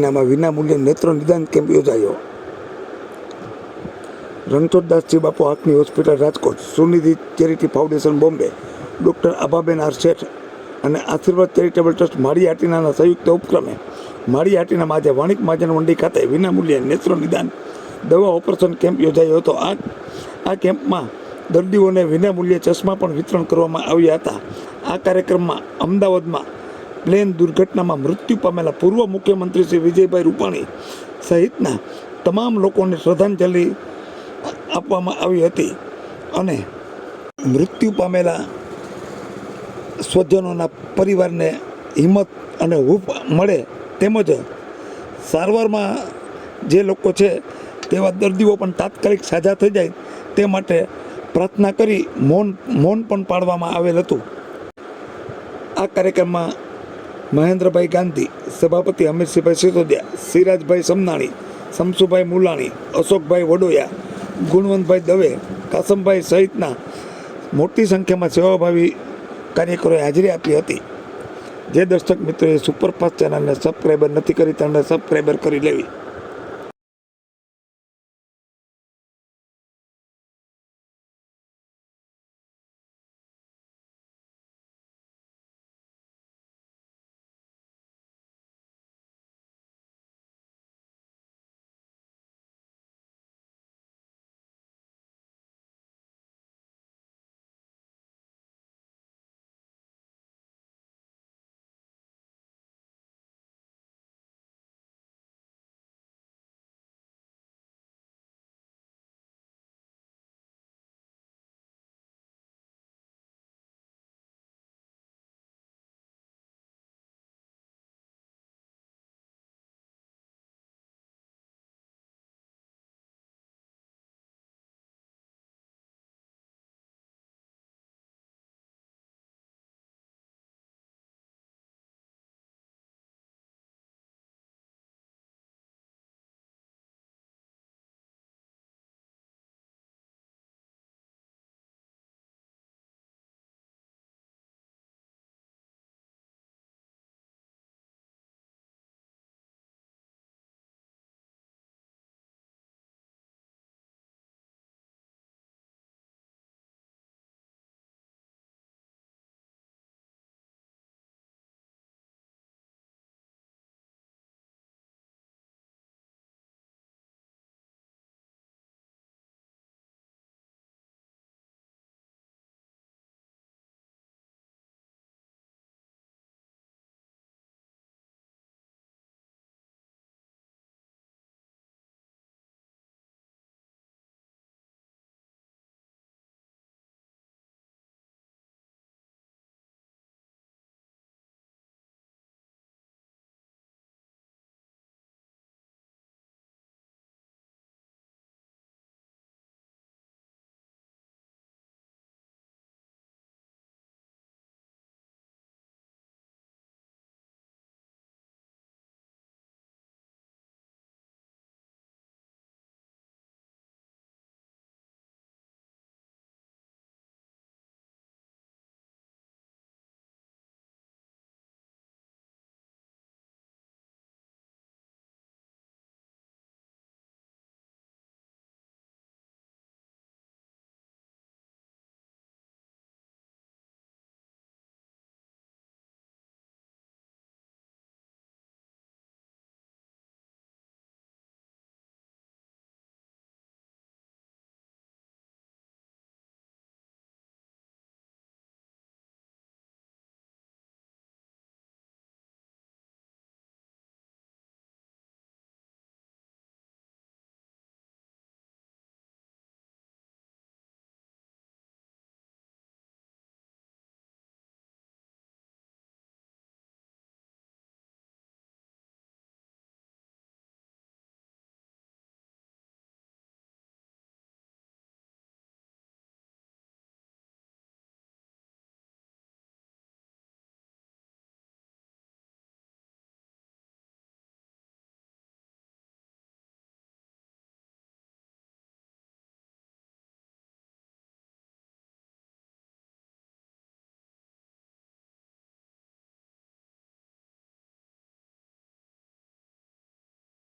નામાં વિનામૂલ્યે નેત્ર નિદાન કેમ્પ યોજાયો. રણછોડદાસજી બાપુ આંખની hospital Rajkot, Sunidhi charity foundation Bombay, doctor Abhaben R Sheth અને આશીર્વાદ ચેરિટેબલ ટ્રસ્ટ માળી આટીનાના સંયુક્ત ઉપક્રમે માળી આટીનામાં આજે વાણિક મહાજન મંડી ખાતે વિનામૂલ્યે નેત્ર નિદાન દવા ઓપરેશન કેમ્પ યોજાયો હતો. આ આ કેમ્પમાં દર્દીઓને વિનામૂલ્યે ચશ્મા પણ વિતરણ કરવામાં આવ્યા હતા. આ કાર્યક્રમમાં અમદાવાદમાં પ્લેન દુર્ઘટનામાં મૃત્યુ પામેલા પૂર્વ મુખ્યમંત્રી શ્રી વિજયભાઈ રૂપાણી સહિતના તમામ લોકોને શ્રદ્ધાંજલિ આપવામાં આવી હતી અને મૃત્યુ પામેલા સ્વજનોના પરિવારને હિંમત અને હૂફ મળે તેમજ સારવારમાં જે લોકો છે તેવા દર્દીઓ પણ તાત્કાલિક સાજા થઈ જાય તે માટે પ્રાર્થના કરી મૌન મૌન પણ પાડવામાં આવેલ હતું. આ કાર્યક્રમમાં મહેન્દ્રભાઈ ગાંધી, સભાપતિ અમિતસિંહભાઈ સિસોદિયા, સિરાજભાઈ સમનાણી, શમસુભાઈ મુલાણી, અશોકભાઈ વડોયા, ગુણવંતભાઈ દવે, કાસમભાઈ સહિતના મોટી સંખ્યામાં સેવાભાવી કાર્યકરોએ હાજરી આપી હતી. જે દર્શક મિત્રોએ સુપરફાસ્ટ ચેનલને સબસ્ક્રાઈબર નથી કરી તેમણે સબસ્ક્રાઈબર કરી લેવી.